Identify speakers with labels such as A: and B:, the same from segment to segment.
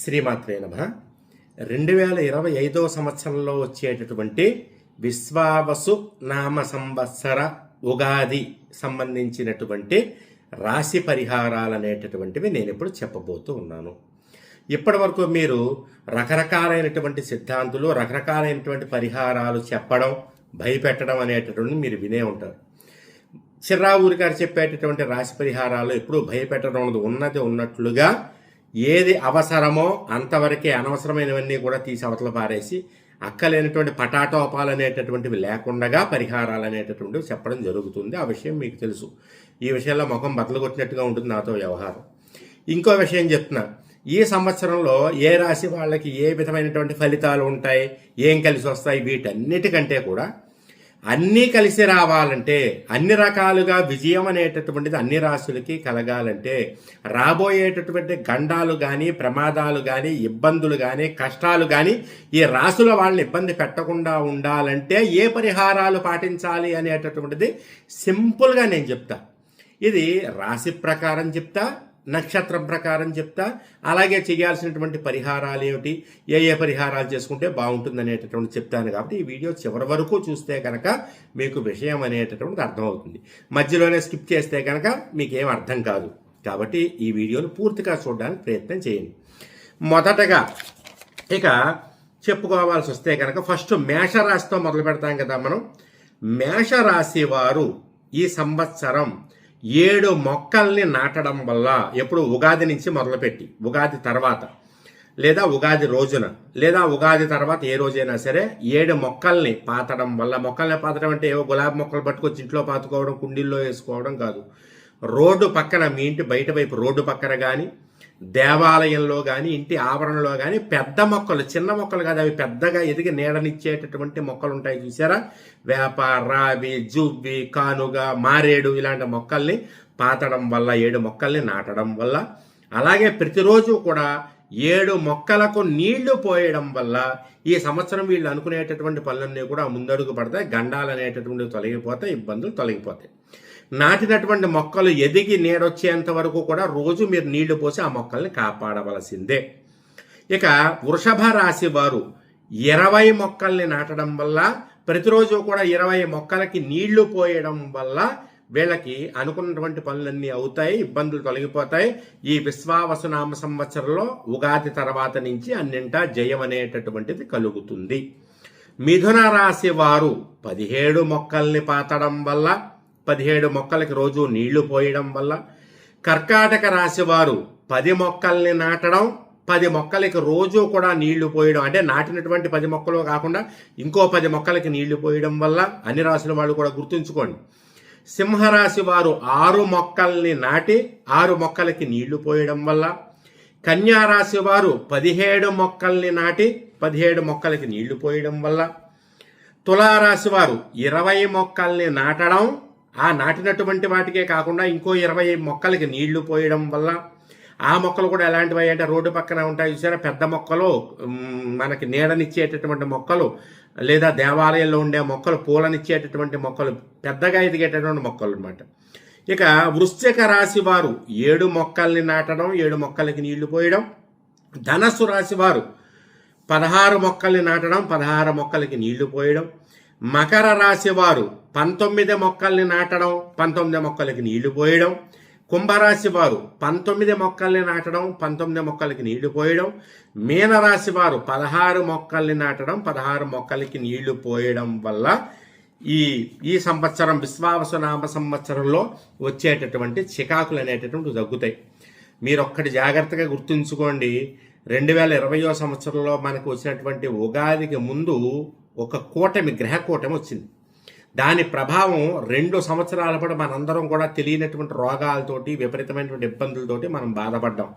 A: శ్రీమాత్రే నమ. రెండు వేల ఇరవై ఐదవ సంవత్సరంలో వచ్చేటటువంటి విశ్వావసు నామ సంవత్సర ఉగాది సంబంధించినటువంటి రాశి పరిహారాలు అనేటటువంటివి నేను ఇప్పుడు చెప్పబోతూ ఉన్నాను. ఇప్పటి వరకు మీరు రకరకాలైనటువంటి సిద్ధాంతులు రకరకాలైనటువంటి పరిహారాలు చెప్పడం భయపెట్టడం అనేటటువంటి మీరు వినే ఉంటారు. చిర్రావూరి గారు చెప్పేటటువంటి రాశి పరిహారాలు ఎప్పుడూ భయపెట్టడం ఉన్నది ఉన్నట్లుగా ఏది అవసరమో అంతవరకే అనవసరమైనవన్నీ కూడా తీసి అవతల పారేసి అక్కలేనటువంటి పటాటోపాలు అనేటటువంటివి లేకుండా పరిహారాలు అనేటటువంటివి చెప్పడం జరుగుతుంది. ఆ విషయం మీకు తెలుసు. ఈ విషయంలో ముఖం బదలగొట్టినట్టుగా ఉంటుంది నాతో వ్యవహారం. ఇంకో విషయం చెప్తున్నా. ఈ సంవత్సరంలో ఏ రాశి వాళ్ళకి ఏ విధమైనటువంటి ఫలితాలు ఉంటాయి? ఏం కలిసి వస్తాయి? వీటన్నిటికంటే కూడా అన్నీ కలిసి రావాలంటే అన్ని రకాలుగా విజయం అనేటటువంటిది అన్ని రాశులకి కలగాలంటే రాబోయేటటువంటి గండాలు కానీ ప్రమాదాలు కానీ ఇబ్బందులు కానీ కష్టాలు కానీ ఈ రాశుల వాళ్ళని ఇబ్బంది పెట్టకుండా ఉండాలంటే ఏ పరిహారాలు పాటించాలి అనేటటువంటిది సింపుల్గా నేను చెప్తా. ఇది రాశి ప్రకారం చెప్తా నక్షత్రం ప్రకారం చెప్తా. అలాగే చేయాల్సినటువంటి పరిహారాలు ఏమిటి? ఏ ఏ పరిహారాలు చేసుకుంటే బాగుంటుంది అనేటటువంటి చెప్తాను కాబట్టి ఈ వీడియో చివరి వరకు చూస్తే కనుక మీకు విషయం అనేటటువంటిది అర్థమవుతుంది. మధ్యలోనే స్కిప్ చేస్తే కనుక మీకేం అర్థం కాదు. కాబట్టి ఈ వీడియోను పూర్తిగా చూడడానికి ప్రయత్నం చేయండి. మొదటగా ఇక చెప్పుకోవాల్సి వస్తే కనుక ఫస్ట్ మేషరాశితో మొదలు పెడతాం కదా మనం. మేషరాశి వారు ఈ సంవత్సరం ఏడు మొక్కల్ని నాటడం వల్ల ఎప్పుడు ఉగాది నుంచి మొదలుపెట్టి ఉగాది తర్వాత లేదా ఉగాది రోజున లేదా ఉగాది తర్వాత ఏ రోజైనా సరే ఏడు మొక్కల్ని పాతడం వల్ల మొక్కల్ని పాతడం అంటే ఏవో గులాబీ మొక్కలు పట్టుకొచ్చి ఇంట్లో పాతుకోవడం కుండీల్లో వేసుకోవడం కాదు. రోడ్డు పక్కన మీ ఇంటి బయట వైపు రోడ్డు పక్కన కానీ దేవాలయంలో కానీ ఇంటి ఆవరణలో కానీ పెద్ద మొక్కలు చిన్న మొక్కలు కాదు అవి పెద్దగా ఎదిగి నీడనిచ్చేటటువంటి మొక్కలు ఉంటాయి చూసారా? వేప రావి జువ్వి కానుగ మారేడు ఇలాంటి మొక్కల్ని పాతడం వల్ల ఏడు మొక్కల్ని నాటడం వల్ల అలాగే ప్రతిరోజు కూడా ఏడు మొక్కలకు నీళ్ళు పోయడం వల్ల ఈ సంవత్సరం వీళ్ళు అనుకునేటటువంటి పనులన్నీ కూడా ముందడుగు పడతాయి గండాలు అనేటటువంటివి తొలగిపోతాయి ఇబ్బందులు తొలగిపోతాయి. నాటినటువంటి మొక్కలు ఎదిగి నీడొచ్చేంత వరకు కూడా రోజు మీరు నీళ్ళు పోసి ఆ మొక్కల్ని కాపాడవలసిందే. ఇక వృషభ రాశి వారు ఇరవై మొక్కల్ని నాటడం వల్ల ప్రతిరోజు కూడా ఇరవై మొక్కలకి నీళ్ళు పోయడం వల్ల వీళ్ళకి అనుకున్నటువంటి పనులన్నీ అవుతాయి ఇబ్బందులు తొలగిపోతాయి. ఈ విశ్వావసునామ సంవత్సరంలో ఉగాది తర్వాత నుంచి అన్నింటా జయం అనేటటువంటిది కలుగుతుంది. మిథున రాశి వారు పదిహేడు మొక్కల్ని పాతడం వల్ల పదిహేడు మొక్కలకి రోజు నీళ్ళు పోయడం వల్ల కర్కాటక రాశి వారు పది మొక్కల్ని నాటడం పది మొక్కలకి రోజు కూడా నీళ్ళు పోయడం అంటే నాటినటువంటి పది మొక్కలు కాకుండా ఇంకో పది మొక్కలకి నీళ్ళు పోయడం వల్ల అన్ని రాసుల వాళ్ళు కూడా గుర్తుంచుకోండి. సింహరాశి వారు ఆరు మొక్కల్ని నాటి ఆరు మొక్కలకి నీళ్ళు పోయడం వల్ల కన్యారాశి వారు పదిహేడు మొక్కల్ని నాటి పదిహేడు మొక్కలకి నీళ్ళు పోయడం వల్ల తులారాశి వారు ఇరవై మొక్కల్ని నాటడం ఆ నాటినటువంటి వాటికే కాకుండా ఇంకో ఇరవై మొక్కలకి నీళ్ళు పోయడం వల్ల ఆ మొక్కలు కూడా ఎలాంటివి అంటే రోడ్డు పక్కన ఉంటాయి చూసారా? పెద్ద మొక్కలు మనకి నీడనిచ్చేటటువంటి మొక్కలు లేదా దేవాలయంలో ఉండే మొక్కలు పూలనిచ్చేటటువంటి మొక్కలు పెద్దగా ఎదిగేటటువంటి మొక్కలు అనమాట ఇక వృశ్చిక రాశి వారు ఏడు మొక్కల్ని నాటడం ఏడు మొక్కలకి నీళ్ళు పోయడం. ధనస్సు రాశి వారు పదహారు మొక్కల్ని నాటడం పదహారు మొక్కలకి నీళ్ళు పోయడం. మకర రాశి వారు పంతొమ్మిది మొక్కల్ని నాటడం పంతొమ్మిది మొక్కలకి నీళ్ళు పోయడం. కుంభరాశి వారు పంతొమ్మిది మొక్కల్ని నాటడం పంతొమ్మిది మొక్కలకి నీళ్ళు పోయడం. మీనరాశి వారు పదహారు మొక్కల్ని నాటడం పదహారు మొక్కలకి నీళ్ళు పోయడం వల్ల ఈ ఈ సంవత్సరం విశ్వావసనామ సంవత్సరంలో వచ్చేటటువంటి చికాకులు అనేటటువంటి తగ్గుతాయి. మీరు ఒక్కటి జాగ్రత్తగా గుర్తుంచుకోండి. రెండు వేల ఇరవయో సంవత్సరంలో మనకు వచ్చినటువంటి ఉగాదికి ముందు ఒక కూటమి గ్రహ కూటమి వచ్చింది. దాని ప్రభావం రెండు సంవత్సరాల పాటు మనందరం కూడా తెలియనటువంటి రోగాలతోటి విపరీతమైనటువంటి ఇబ్బందులతోటి మనం బాధపడ్డాం.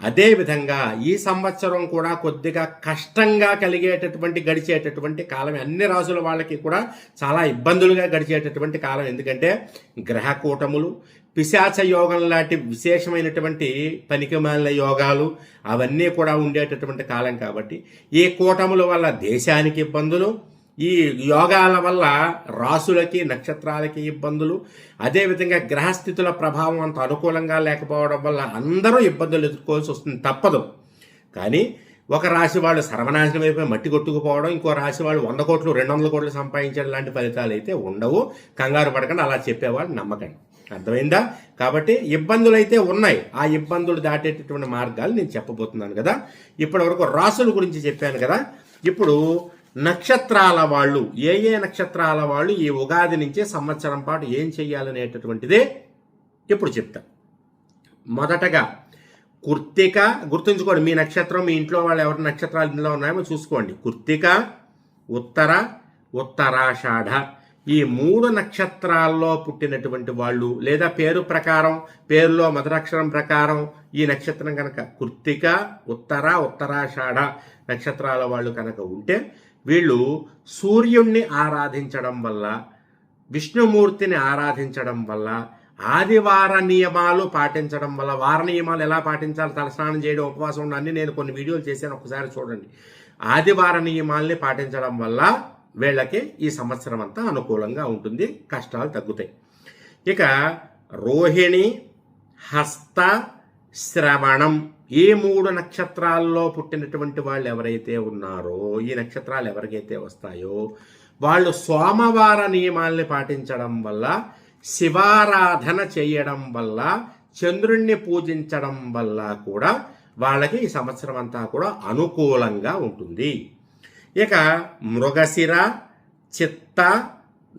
A: అదేవిధంగా ఈ సంవత్సరం కూడా కొద్దిగా కష్టంగా కలిగేటటువంటి గడిచేటటువంటి కాలం అన్ని రాజుల వాళ్ళకి కూడా చాలా ఇబ్బందులుగా గడిచేటటువంటి కాలం. ఎందుకంటే గ్రహ కూటములు పిశాచ యోగం లాంటి విశేషమైనటువంటి పనికిమాలిన యోగాలు అవన్నీ కూడా ఉండేటటువంటి కాలం కాబట్టి ఈ కూటముల వల్ల దేశానికి ఇబ్బందులు ఈ యోగాల వల్ల రాసులకి నక్షత్రాలకి ఇబ్బందులు అదేవిధంగా గ్రహస్థితుల ప్రభావం అంత అనుకూలంగా లేకపోవడం వల్ల అందరూ ఇబ్బందులు ఎదుర్కోవాల్సి వస్తుంది. తప్పదు. కానీ ఒక రాశి వాళ్ళు సర్వనాశనం అయిపోయి మట్టి కొట్టుకుపోవడం ఇంకో రాశి వాళ్ళు వంద కోట్లు రెండు వందల కోట్లు సంపాదించడం లాంటి ఫలితాలు అయితే ఉండవు. కంగారు పడకండి అలా చెప్పేవాళ్ళు నమ్మకండి. అర్థమైందా? కాబట్టి ఇబ్బందులు అయితే ఉన్నాయి. ఆ ఇబ్బందులు దాటేటటువంటి మార్గాలు నేను చెప్పబోతున్నాను కదా. ఇప్పటి వరకు రాసుల గురించి చెప్పాను కదా. ఇప్పుడు నక్షత్రాల వాళ్ళు ఏ ఏ నక్షత్రాల వాళ్ళు ఈ ఉగాది నుంచి సంవత్సరం పాటు ఏం చెయ్యాలనేటటువంటిదే ఇప్పుడు చెప్తా. మొదటగా కుర్తిక గుర్తుంచుకోండి మీ నక్షత్రం మీ ఇంట్లో వాళ్ళు ఎవరి నక్షత్రాలు ఇందులో ఉన్నాయో చూసుకోండి. కుర్తిక ఉత్తర ఉత్తరాషాఢ. ఈ మూడు నక్షత్రాల్లో పుట్టినటువంటి వాళ్ళు లేదా పేరు ప్రకారం పేరులో మొదలక్షరం ప్రకారం ఈ నక్షత్రం కనుక కృత్తిక ఉత్తర ఉత్తరాషాఢ నక్షత్రాల వాళ్ళు కనుక ఉంటే వీళ్ళు సూర్యుణ్ణి ఆరాధించడం వల్ల విష్ణుమూర్తిని ఆరాధించడం వల్ల ఆదివార నియమాలు పాటించడం వల్ల వార నియమాలు ఎలా పాటించాలి తలస్నానం చేయడం ఉపవాసం ఉండడం అన్ని నేను కొన్ని వీడియోలు చేశాను ఒకసారి చూడండి. ఆదివార నియమాల్ని పాటించడం వల్ల వీళ్ళకి ఈ సంవత్సరం అంతా అనుకూలంగా ఉంటుంది కష్టాలు తగ్గుతాయి. ఇక రోహిణి హస్త శ్రవణం. ఈ మూడు నక్షత్రాల్లో పుట్టినటువంటి వాళ్ళు ఎవరైతే ఉన్నారో ఈ నక్షత్రాలు ఎవరికైతే వస్తాయో వాళ్ళు సోమవార నియమాల్ని పాటించడం వల్ల శివారాధన చేయడం వల్ల చంద్రుణ్ణి పూజించడం వల్ల కూడా వాళ్ళకి ఈ సంవత్సరం అంతా కూడా అనుకూలంగా ఉంటుంది. ఇక మృగశిర చిత్త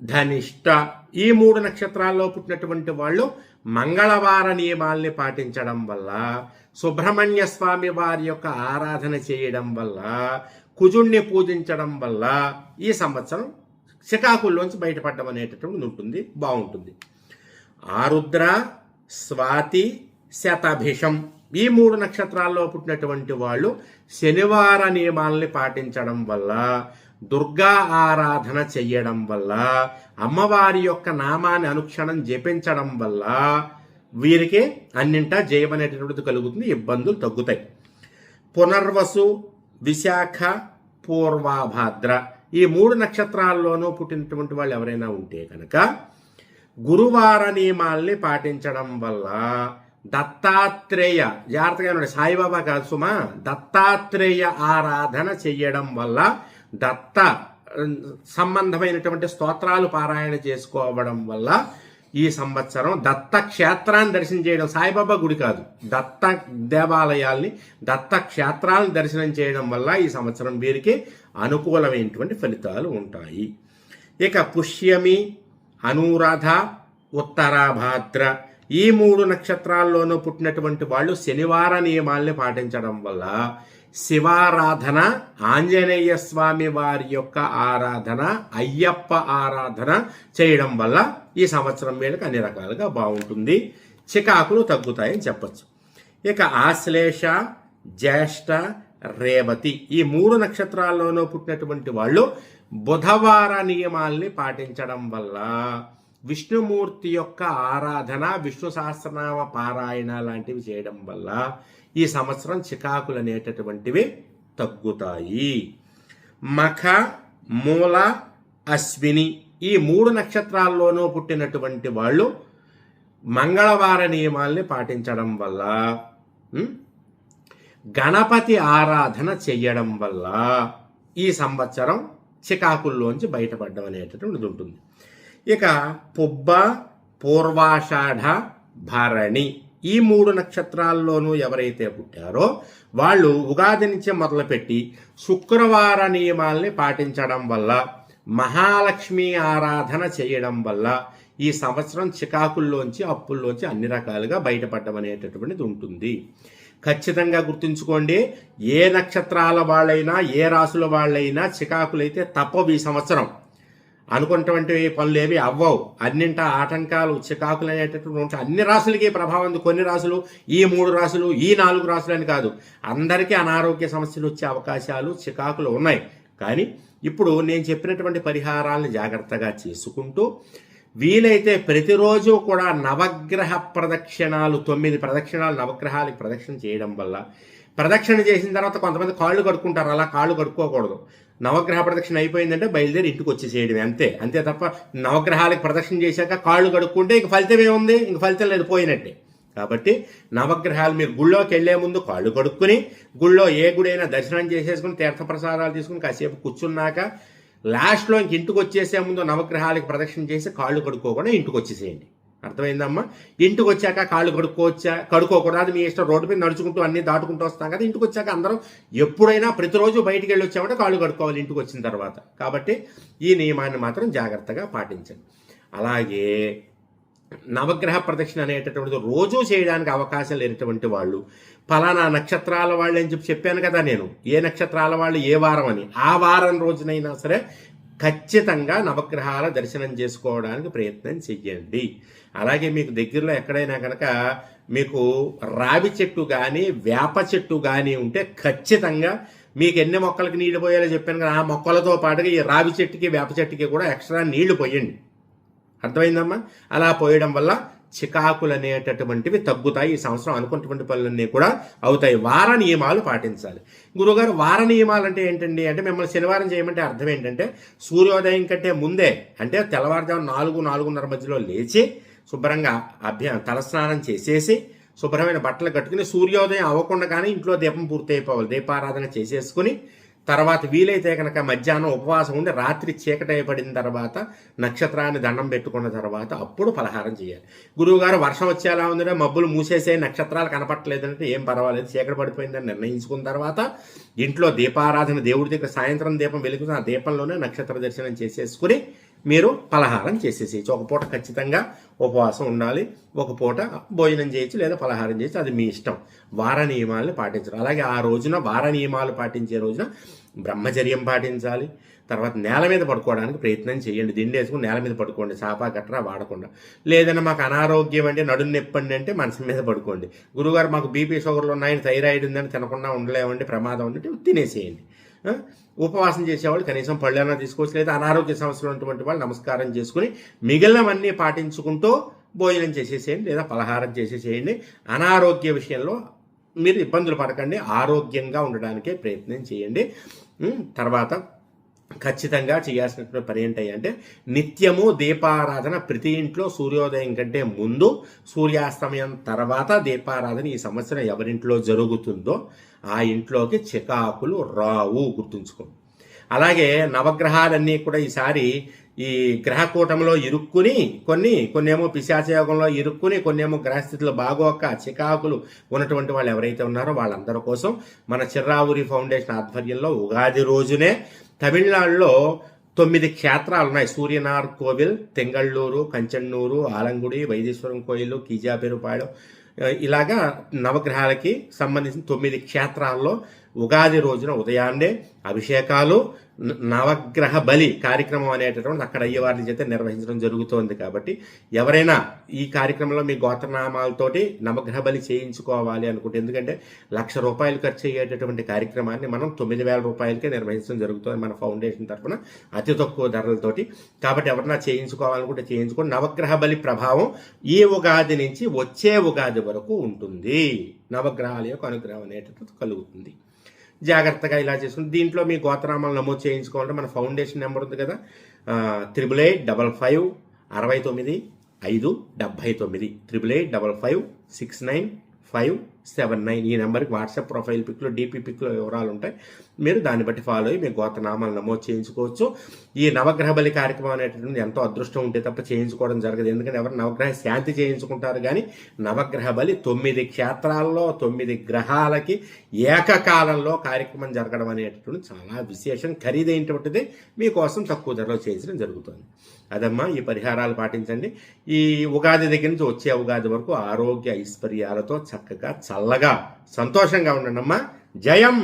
A: ధనిష్ట ఈ మూడు నక్షత్రాల్లో పుట్టినటువంటి వాళ్ళు మంగళవార నియమాల్ని పాటించడం వల్ల సుబ్రహ్మణ్య స్వామి వారి యొక్క ఆరాధన చేయడం వల్ల కుజుణ్ణి పూజించడం వల్ల ఈ సంవత్సరం శికాకుల్లోంచి బయటపడడం అనేటటువంటిది ఉంటుంది బాగుంటుంది. ఆరుద్ర స్వాతి శతభిషం ఈ మూడు నక్షత్రాల్లో పుట్టినటువంటి వాళ్ళు శనివార నియమాల్ని పాటించడం వల్ల దుర్గా ఆరాధన చెయ్యడం వల్ల అమ్మవారి యొక్క నామాన్ని అనుక్షణం జపించడం వల్ల వీరికి అన్నింటా జయం అనేటటువంటిది కలుగుతుంది ఇబ్బందులు తగ్గుతాయి. పునర్వసు విశాఖ పూర్వాభాద్ర ఈ మూడు నక్షత్రాల్లోనూ పుట్టినటువంటి వాళ్ళు ఎవరైనా ఉంటే కనుక గురువార నియమాల్ని పాటించడం వల్ల దత్తాత్రేయ జాగ్రత్తగా సాయిబాబా కాదు సుమా దత్తాత్రేయ ఆరాధన చెయ్యడం వల్ల దత్త సంబంధమైనటువంటి స్తోత్రాలు పారాయణ చేసుకోవడం వల్ల ఈ సంవత్సరం దత్త క్షేత్రాన్ని దర్శనం చేయడం సాయిబాబా గుడి కాదు. దత్త దేవాలయాల్ని దత్త క్షేత్రాలను దర్శనం చేయడం వల్ల ఈ సంవత్సరం వీరికి అనుకూలమైనటువంటి ఫలితాలు ఉంటాయి. ఇక పుష్యమి అనురాధ ఉత్తరాభాద్ర ఈ మూడు నక్షత్రాల్లోనూ పుట్టినటువంటి వాళ్ళు శనివార నియమాల్ని పాటించడం వల్ల శివారాధన ఆంజనేయ స్వామి వారి యొక్క ఆరాధన అయ్యప్ప ఆరాధన చేయడం వల్ల ఈ సంవత్సరం వీళ్ళకి అన్ని రకాలుగా బాగుంటుంది. చికాకులు తగ్గుతాయని చెప్పచ్చు. ఇక ఆశ్లేష జ్యేష్ఠ రేవతి ఈ మూడు నక్షత్రాల్లోనూ పుట్టినటువంటి వాళ్ళు బుధవార నియమాల్ని పాటించడం వల్ల విష్ణుమూర్తి యొక్క ఆరాధన విష్ణు సహస్రనామ పారాయణ లాంటివి చేయడం వల్ల ఈ సంవత్సరం చికాకులు అనేటటువంటివి తగ్గుతాయి. మఖ మూల అశ్విని ఈ మూడు నక్షత్రాల్లోనూ పుట్టినటువంటి వాళ్ళు మంగళవార నియమాల్ని పాటించడం వల్ల గణపతి ఆరాధన చెయ్యడం వల్ల ఈ సంవత్సరం చికాకుల్లోంచి బయటపడడం అనేటటువంటిది ఉంటుంది. ఇక పుబ్బ పూర్వాషాఢ భరణి ఈ మూడు నక్షత్రాల్లోనూ ఎవరైతే పుట్టారో వాళ్ళు ఉగాది నుంచే మొదలుపెట్టి శుక్రవార నియమాల్ని పాటించడం వల్ల మహాలక్ష్మి ఆరాధన చేయడం వల్ల ఈ సంవత్సరం చికాకుల్లోంచి అప్పుల్లోంచి అన్ని రకాలుగా బయటపడడం అనేటటువంటిది ఉంటుంది. ఖచ్చితంగా గుర్తుంచుకోండి ఏ నక్షత్రాల వాళ్ళైనా ఏ రాసుల వాళ్ళైనా చికాకులైతే తప్పవు ఈ సంవత్సరం. అనుకున్నటువంటి పనులు ఏవి అవ్వవు. అన్నింట ఆటంకాలు చికాకులు అనేటటువంటి ఉంటాయి. అన్ని రాసులకి ప్రభావం ఉంది. కొన్ని రాసులు ఈ మూడు రాసులు ఈ నాలుగు రాసులు అని కాదు. అందరికీ అనారోగ్య సమస్యలు వచ్చే అవకాశాలు చికాకులు ఉన్నాయి. కానీ ఇప్పుడు నేను చెప్పినటువంటి పరిహారాలను జాగ్రత్తగా చేసుకుంటూ వీలైతే ప్రతిరోజు కూడా నవగ్రహ ప్రదక్షిణాలు తొమ్మిది ప్రదక్షిణాలు నవగ్రహాలకు ప్రదక్షిణ చేయడం వల్ల ప్రదక్షిణ చేసిన తర్వాత కొంతమంది కాళ్ళు కడుక్కుంటారు. అలా కాళ్ళు కడుక్కోకూడదు. నవగ్రహ ప్రదక్షిణ అయిపోయిందంటే బయలుదేరి ఇంటికి వచ్చేసేయడమే అంతే. అంతే తప్ప నవగ్రహాలకు ప్రదక్షిణ చేశాక కాళ్ళు కడుక్కుంటే ఇంక ఫలితం ఏముంది? ఇంక ఫలితం లేదు పోయినట్టే. కాబట్టి నవగ్రహాలు మీరు గుళ్ళోకి వెళ్ళే ముందు కాళ్ళు కడుక్కుని గుళ్ళో ఏ గుడి అయినా దర్శనం చేసేసుకుని తీర్థప్రసాదాలు తీసుకుని కాసేపు కూర్చున్నాక లాస్ట్లో ఇంక ఇంటికి వచ్చేసే ముందు నవగ్రహాలకు ప్రదక్షిణ చేసి కాళ్ళు కడుక్కోకుండా ఇంటికి వచ్చేసేయండి. అర్థమైందమ్మా? ఇంటికి వచ్చాక కాళ్ళు కడుక్కోవచ్చా? కడుక్కోకూడదు. మీ ఇష్టం. రోడ్డు మీద నడుచుకుంటూ అన్ని దాటుకుంటూ వస్తాం కదా. ఇంటికి వచ్చాక అందరం ఎప్పుడైనా ప్రతిరోజు బయటికి వెళ్ళి వచ్చామంటే కాళ్ళు కడుక్కోవాలి ఇంటికి వచ్చిన తర్వాత. కాబట్టి ఈ నియమాన్ని మాత్రం జాగ్రత్తగా పాటించండి. అలాగే నవగ్రహ ప్రదక్షిణ అనేటటువంటిది రోజు చేయడానికి అవకాశం లేనటువంటి వాళ్ళు ఫలానా నక్షత్రాల వాళ్ళు అని చెప్పి చెప్పాను కదా నేను. ఏ నక్షత్రాల వాళ్ళు? ఏ వారం అని. ఆ వారం రోజునైనా సరే ఖచ్చితంగా నవగ్రహాల దర్శనం చేసుకోవడానికి ప్రయత్నం చెయ్యండి. అలాగే మీకు దగ్గరలో ఎక్కడైనా కనుక మీకు రావి చెట్టు కానీ వేప చెట్టు కానీ ఉంటే ఖచ్చితంగా మీకు ఎన్ని మొక్కలకి నీళ్ళు పోయాలో చెప్పాను కదా ఆ మొక్కలతో పాటుగా ఈ రావి చెట్టుకి వేప చెట్టుకి కూడా ఎక్స్ట్రా నీళ్ళు పోయండి. అర్థమైందమ్మా? అలా పోయడం వల్ల చికాకులు అనేటటువంటివి తగ్గుతాయి. ఈ సంవత్సరం అనుకున్నటువంటి పనులన్నీ కూడా అవుతాయి. వార నియమాలు పాటించాలి. గురుగారు వార నియమాలు అంటే ఏంటండి? అంటే మిమ్మల్ని శనివారం చేయమంటే అర్థం ఏంటంటే సూర్యోదయం కంటే ముందే అంటే తెల్లవారుజాము నాలుగు నాలుగున్నర మధ్యలో లేచి శుభ్రంగా అభ్య తలస్నానం చేసేసి శుభ్రమైన బట్టలు కట్టుకుని సూర్యోదయం అవ్వకుండా కానీ ఇంట్లో దీపం పూర్తి అయిపోవాలి దీపారాధన చేసేసుకుని తర్వాత వీలైతే కనుక మధ్యాహ్నం ఉపవాసం ఉండి రాత్రి చీకటి పడిన తర్వాత నక్షత్రాన్ని దండం పెట్టుకున్న తర్వాత అప్పుడు ఫలహారం చేయాలి. గురువుగారు వర్షం వచ్చేలా ఉందంటే మబ్బులు మూసేసే నక్షత్రాలు కనపట్టలేదంటే ఏం పర్వాలేదు. చీకటి పడిపోయిందని నిర్ణయించుకున్న తర్వాత ఇంట్లో దీపారాధన దేవుడి దగ్గర సాయంత్రం దీపం వెలుగుతున్న ఆ దీపంలోనే నక్షత్ర దర్శనం చేసేసుకుని మీరు పలహారం చేసేసేయచ్చు ఒక పూట ఖచ్చితంగా ఉపవాసం ఉండాలి. ఒక పూట భోజనం చేయొచ్చు లేదా పలహారం చేయొచ్చు. అది మీ ఇష్టం. వార నియమాలను పాటించడం అలాగే ఆ రోజున వార నియమాలు పాటించే రోజున బ్రహ్మచర్యం పాటించాలి. తర్వాత నేల మీద పడుకోవడానికి ప్రయత్నం చేయండి. దిండి వేసుకుని నేల మీద పడుకోండి. చాపా గట్రా వాడకుండా. లేదన్నా మాకు అనారోగ్యం అంటే నడుము నొప్పండి అంటే మనసు మీద పడుకోండి. గురుగారు మాకు బీపీ షుగర్లు ఉన్నాయని థైరాయిడ్ ఉందని తినకుండా ఉండలేమండి. ప్రమాదం ఉందంటే తినేసేయండి. ఉపవాసం చేసేవాళ్ళు కనీసం పళ్ళైనా తీసుకోవచ్చు లేదా అనారోగ్య సమస్యలు ఉన్నటువంటి వాళ్ళు నమస్కారం చేసుకుని మిగిలినవన్నీ పాటించుకుంటూ భోజనం చేసేసేయండి లేదా పలహారం చేసేసేయండి. అనారోగ్య విషయంలో మీరు ఇబ్బందులు పడకండి ఆరోగ్యంగా ఉండడానికే ప్రయత్నం చేయండి. తర్వాత ఖచ్చితంగా చేయాల్సినటువంటి పని ఏంటి అంటే నిత్యము దీపారాధన ప్రతి ఇంట్లో సూర్యోదయం కంటే ముందు సూర్యాస్తమయం తర్వాత దీపారాధన ఈ సంవత్సరం ఎవరింట్లో జరుగుతుందో ఆ ఇంట్లోకి చికాకులు రావు గుర్తుంచుకోండి అలాగే నవగ్రహాలన్నీ కూడా ఈసారి ఈ గ్రహకూటంలో ఇరుక్కుని కొన్ని కొన్నేమో పిశాచయోగంలో ఇరుక్కుని కొన్నేమో గ్రహస్థితిలో బాగోక చికాకులు ఉన్నటువంటి వాళ్ళు ఎవరైతే ఉన్నారో వాళ్ళందరి కోసం మన చిర్రావురి ఫౌండేషన్ ఆధ్వర్యంలో ఉగాది రోజునే తమిళనాడులో తొమ్మిది క్షేత్రాలు ఉన్నాయి. సూర్యనార్ కోవిల్ తెంగళ్ళూరు కంచన్నూరు ఆలంగుడి వైదేశ్వరం కోయిలు కీజాపేరుపాడు ఇలాగా నవగ్రహాలకి సంబంధించిన తొమ్మిది క్షేత్రాల్లో ఉగాది రోజున ఉదయాన్నే అభిషేకాలు నవగ్రహ బలి కార్యక్రమం అనేటటువంటి అక్కడ అయ్యవారిని చేత నిర్వహించడం జరుగుతోంది కాబట్టి ఎవరైనా ఈ కార్యక్రమంలో మీ గోత్రనామాలతోటి నవగ్రహ బలి చేయించుకోవాలి అనుకుంటే ఎందుకంటే లక్ష రూపాయలు ఖర్చు అయ్యేటటువంటి కార్యక్రమాన్ని మనం తొమ్మిది వేల రూపాయలకే నిర్వహించడం జరుగుతుంది మన ఫౌండేషన్ తరఫున అతి తక్కువ ధరలతోటి. కాబట్టి ఎవరైనా చేయించుకోవాలనుకుంటే చేయించుకోండి నవగ్రహ బలి ప్రభావం ఈ ఉగాది నుంచి వచ్చే ఉగాది వరకు ఉంటుంది. నవగ్రహాల యొక్క అనుగ్రహం అనేటటువంటి కలుగుతుంది. జాగ్రత్తగా ఇలా చేసుకుని దీంట్లో మీ గోత్రనామాలు నమోదు చేయించుకోవాలంటే మన ఫౌండేషన్ నెంబర్ ఉంది కదా త్రిబుల్ ఎయిట్ డబల్ ఫైవ్ అరవై తొమ్మిది ఐదు డెబ్భై తొమ్మిది triple eight double five six nine five seven nine ఈ నెంబర్కి వాట్సాప్ ప్రొఫైల్ పిక్లో డీపీ పిక్లో వివరాలు ఉంటాయి మీరు దాన్ని బట్టి ఫాలో అయ్యి మీ గోతనామాలు నమోదు చేయించుకోవచ్చు. ఈ నవగ్రహ బలి కార్యక్రమం అనేటటువంటి ఎంతో అదృష్టం ఉంటే తప్ప చేయించుకోవడం జరగదు. ఎందుకంటే ఎవరు నవగ్రహ శాంతి చేయించుకుంటారు కానీ నవగ్రహ బలి తొమ్మిది క్షేత్రాల్లో తొమ్మిది గ్రహాలకి ఏకకాలంలో కార్యక్రమం జరగడం అనేటటువంటి చాలా విశేషం. ఖరీదైనటువంటిది మీకోసం తక్కువ ధరలో చేయించడం జరుగుతుంది. అదమ్మా ఈ పరిహారాలు పాటించండి. ఈ ఉగాది దగ్గర నుంచి వచ్చే ఉగాది వరకు ఆరోగ్య ఐశ్వర్యాలతో చక్కగా చల్లగా సంతోషంగా ఉండండి అమ్మా జయం!